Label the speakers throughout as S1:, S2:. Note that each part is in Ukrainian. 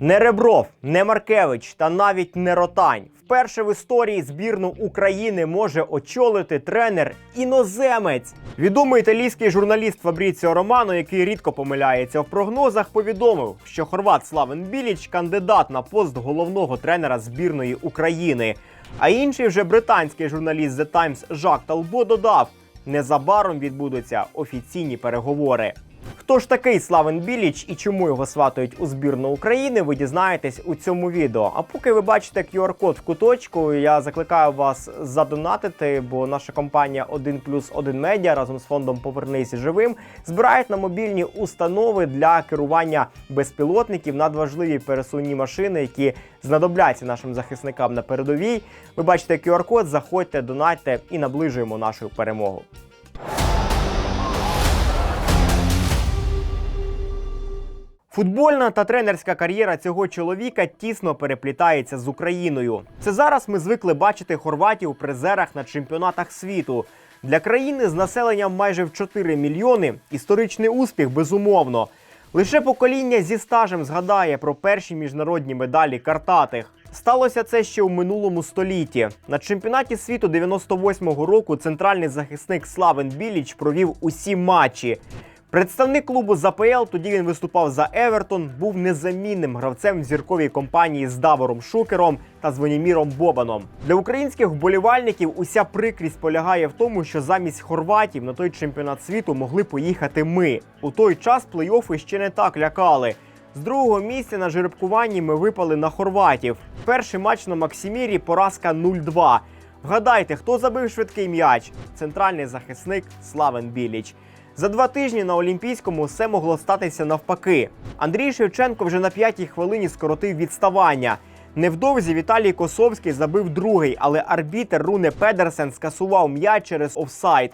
S1: Не Ребров, не Маркевич та навіть не Ротань. Вперше в історії збірну України може очолити тренер іноземець. Відомий італійський журналіст Фабріціо Романо, який рідко помиляється в прогнозах, повідомив, що хорват Славен Біліч кандидат на пост головного тренера збірної України. А інший вже британський журналіст The Times Жак Талбо додав: незабаром відбудуться офіційні переговори. Хто ж такий Славен Біліч і чому його сватають у збірну України, ви дізнаєтесь у цьому відео. А поки ви бачите QR-код в куточку, я закликаю вас задонатити, бо наша компанія 1 плюс 1 медіа разом з фондом Повернись живим збирають на мобільні установи для керування безпілотників надважливі пересувні машини, які знадобляться нашим захисникам на передовій. Ви бачите QR-код, заходьте, донатьте і наближуємо нашу перемогу. Футбольна та тренерська кар'єра цього чоловіка тісно переплітається з Україною. Це зараз ми звикли бачити хорватів у призерах на чемпіонатах світу. Для країни з населенням майже в 4 мільйони історичний успіх безумовно. Лише покоління зі стажем згадає про перші міжнародні медалі картатих. Сталося це ще у минулому столітті. На чемпіонаті світу 98-го року центральний захисник Славен Біліч провів усі матчі. Представник клубу з АПЛ, тоді він виступав за Евертон, був незамінним гравцем в зірковій компанії з Давором Шукером та Звоніміром Бобаном. Для українських вболівальників уся прикрість полягає в тому, що замість хорватів на той чемпіонат світу могли поїхати ми. У той час плей-оффи ще не так лякали. З другого місця на жеребкуванні ми випали на хорватів. Перший матч на Максимірі поразка 0-2. Вгадайте, хто забив швидкий м'яч? Центральний захисник Славен Біліч. За два тижні на Олімпійському все могло статися навпаки. Андрій Шевченко вже на п'ятій хвилині скоротив відставання. Невдовзі Віталій Косовський забив другий, але арбітер Руне Педерсен скасував м'яч через офсайд.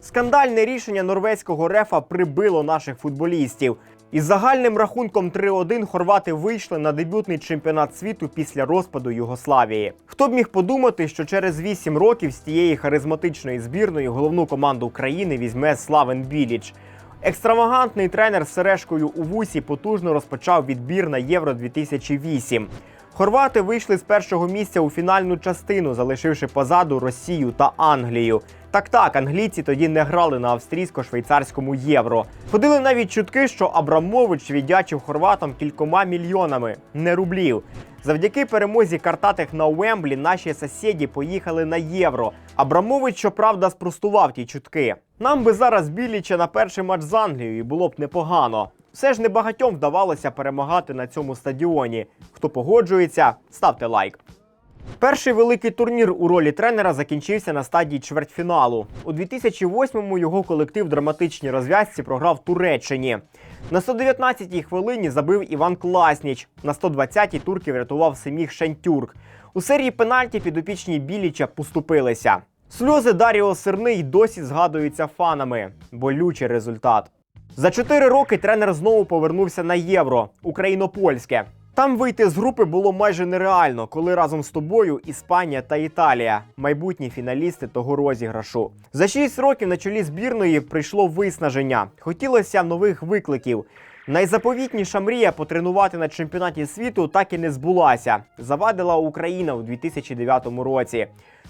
S1: Скандальне рішення норвезького рефа прибило наших футболістів. Із загальним рахунком 3-1 хорвати вийшли на дебютний чемпіонат світу після розпаду Югославії. Хто б міг подумати, що через 8 років з тієї харизматичної збірної головну команду країни візьме Славен Біліч. Екстравагантний тренер з сережкою у вусі потужно розпочав відбір на Євро 2008. Хорвати вийшли з першого місця у фінальну частину, залишивши позаду Росію та Англію. Так так, англійці тоді не грали на австрійсько-швейцарському євро. Ходили навіть чутки, що Абрамович віддячив хорватам кількома мільйонами, не рублів. Завдяки перемозі картатих на Уемблі наші сусіді поїхали на євро. Абрамович, щоправда, спростував ті чутки. Нам би зараз Біліча на перший матч з Англією і було б непогано. Все ж небагатьом вдавалося перемагати на цьому стадіоні. Хто погоджується, ставте лайк. Перший великий турнір у ролі тренера закінчився на стадії чвертьфіналу. У 2008-му його колектив в драматичній розв'язці програв Туреччині. На 119-й хвилині забив Іван Класніч. На 120-й турки врятував Семіх Шантюрк. У серії пенальті підопічні Біліча поступилися. Сльози Даріо Сирний досі згадуються фанами. Болючий результат. За чотири роки тренер знову повернувся на євро україно-польське. Там вийти з групи було майже нереально, коли разом з тобою Іспанія та Італія, майбутні фіналісти того розіграшу. За шість років на чолі збірної прийшло виснаження. Хотілося нових викликів. Найзаповітніша мрія потренувати на чемпіонаті світу так і не збулася. Завадила Україна у 2009 році.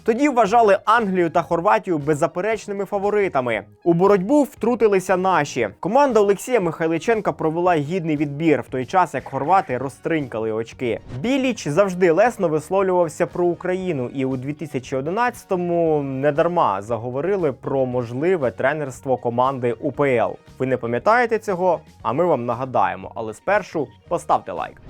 S1: Тоді вважали Англію та Хорватію беззаперечними фаворитами. У боротьбу втрутилися наші. Команда Олексія Михайличенка провела гідний відбір в той час, як хорвати розтринькали очки. Біліч завжди лесно висловлювався про Україну, і у 2011-му недарма заговорили про можливе тренерство команди УПЛ. Ви не пам'ятаєте цього? А ми вам нагадаємо. Але спершу поставте лайк.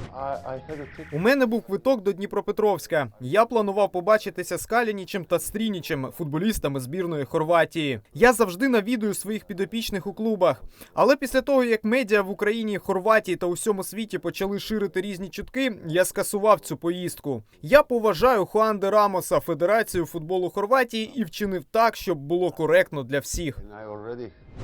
S2: У мене був квиток до Дніпропетровська. Я планував побачитися з Калінічем та Стрінічем, футболістами збірної Хорватії. Я завжди навідую своїх підопічних у клубах. Але після того, як медіа в Україні, Хорватії та усьому світі почали ширити різні чутки, я скасував цю поїздку. Я поважаю Хуанде Рамоса, Федерацію футболу Хорватії, і вчинив так, щоб було коректно для всіх.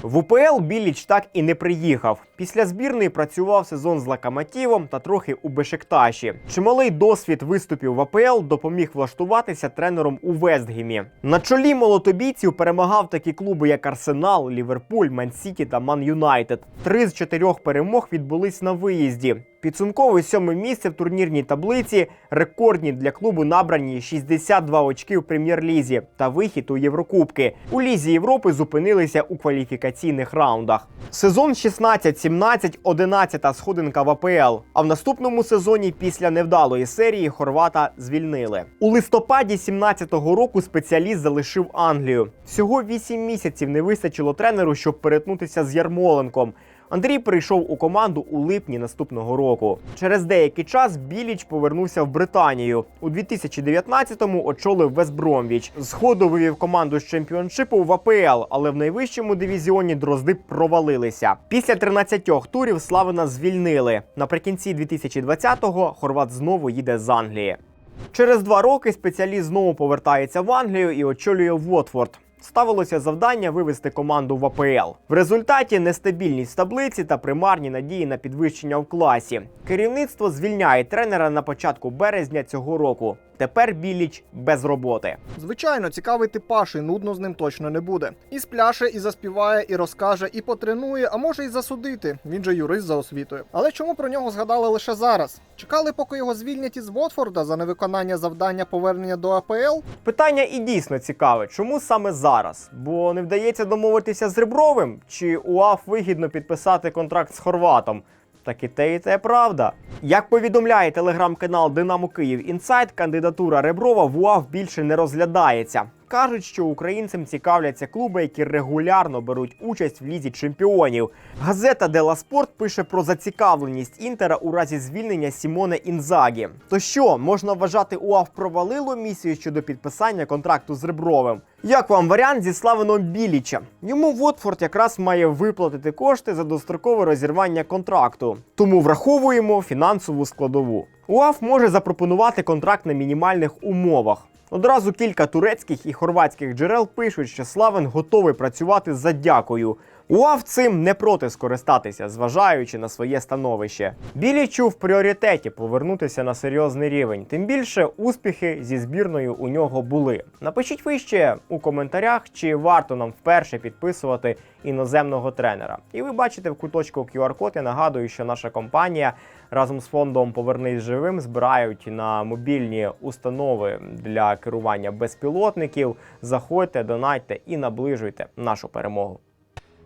S1: В УПЛ Біліч так і не приїхав. Після збірної працював сезон з Локомотивом та трохи у Бешикташі. Чималий досвід виступів в АПЛ допоміг влаштуватися тренером у Вестгемі. На чолі молотобійців перемагав такі клуби, як Арсенал, Ліверпуль, Ман-Сіті та Ман Юнайтед. Три з чотирьох перемог відбулись на виїзді. Підсумкове сьоме місце в турнірній таблиці, рекордні для клубу набрані 62 очки в прем'єр-лізі та вихід у Єврокубки. У лізі Європи зупинилися у кваліфікаційних раундах. Сезон 16-17 – 11 сходинка в АПЛ. А в наступному сезоні після невдалої серії хорвата звільнили. У листопаді 17-го року спеціаліст залишив Англію. Всього 8 місяців не вистачило тренеру, щоб перетнутися з Ярмоленком. Андрій прийшов у команду у липні наступного року. Через деякий час Біліч повернувся в Британію. У 2019-му очолив Вестбромвіч. Згоду вивів команду з чемпіоншипу в АПЛ, але в найвищому дивізіоні дрозди провалилися. Після 13 турів Славина звільнили. Наприкінці 2020-го Хорват знову їде з Англії. Через два роки спеціаліст знову повертається в Англію і очолює Вотфорд. Ставилося завдання вивести команду в АПЛ. В результаті нестабільність таблиці та примарні надії на підвищення в класі. Керівництво звільняє тренера на початку березня цього року. Тепер Біліч без роботи.
S3: Звичайно, цікавий типаж і нудно з ним точно не буде. І спляше, і заспіває, і розкаже, і потренує, а може й засудити. Він же юрист за освітою. Але чому про нього згадали лише зараз? Чекали, поки його звільнять із Вотфорда за невиконання завдання повернення до АПЛ?
S1: Питання і дійсно цікаве, чому саме зараз? Бо не вдається домовитися з Ребровим, чи УАФ вигідно підписати контракт з Хорватом? Так і те, і те правда. Як повідомляє телеграм-канал Динамо Київ Інсайт, кандидатура Реброва в УАВ більше не розглядається. Кажуть, що українцям цікавляться клуби, які регулярно беруть участь в лізі чемпіонів. Газета Дела Спорт пише про зацікавленість Інтера у разі звільнення Сімоне Інзагі. То що можна вважати УАФ провалило місію щодо підписання контракту з Ребровим? Як вам варіант зі Славином Біліча? Йому Вотфорд якраз має виплатити кошти за дострокове розірвання контракту, тому враховуємо фінансову складову. УАФ може запропонувати контракт на мінімальних умовах. Одразу кілька турецьких і хорватських джерел пишуть, що Славен готовий працювати за дякою. УАФ цим не проти скористатися, зважаючи на своє становище. Білічу в пріоритеті повернутися на серйозний рівень. Тим більше успіхи зі збірною у нього були. Напишіть вище у коментарях, чи варто нам вперше підписувати іноземного тренера. І ви бачите в куточку QR-код. Я нагадую, що наша компанія разом з фондом Повернись живим збирають на мобільні установи для керування безпілотників. Заходьте, донайте і наближуйте нашу перемогу.